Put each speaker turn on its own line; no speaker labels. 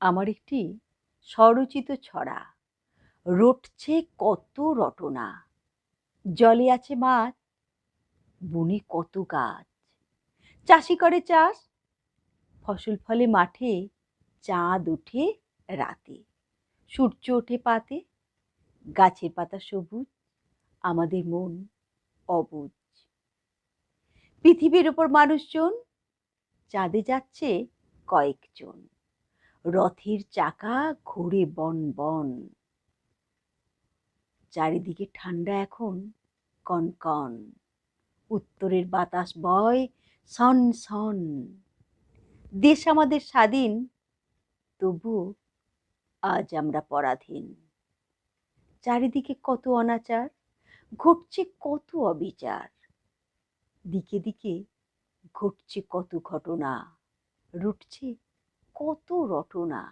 আমার একটি স্বরচিত ছড়া। রটছে কত রটনা। জলে আছে মাছ, বনে কত গাছ। চাষি করে চাষ, ফসল ফলে মাঠে, চাঁদ ওঠে রাতে। সূর্য ওঠে পাতে, গাছের পাতা সবুজ, আমাদের মন অবুজ। পৃথিবীর ওপর মানুষজন, চাঁদে যাচ্ছে কয়েকজন। রথের চাকা ঘোরে বন বন। চারিদিকে ঠান্ডা এখন কনকন উত্তরের বাতাস বয় সন সন। দেশ আমাদের স্বাধীন, তবু আজ আমরা পরাধীন। চারিদিকে কত অনাচার, ঘটছে কত অবিচার। দিকে দিকে ঘটছে কত ঘটনা, রুটছে কত রটনা।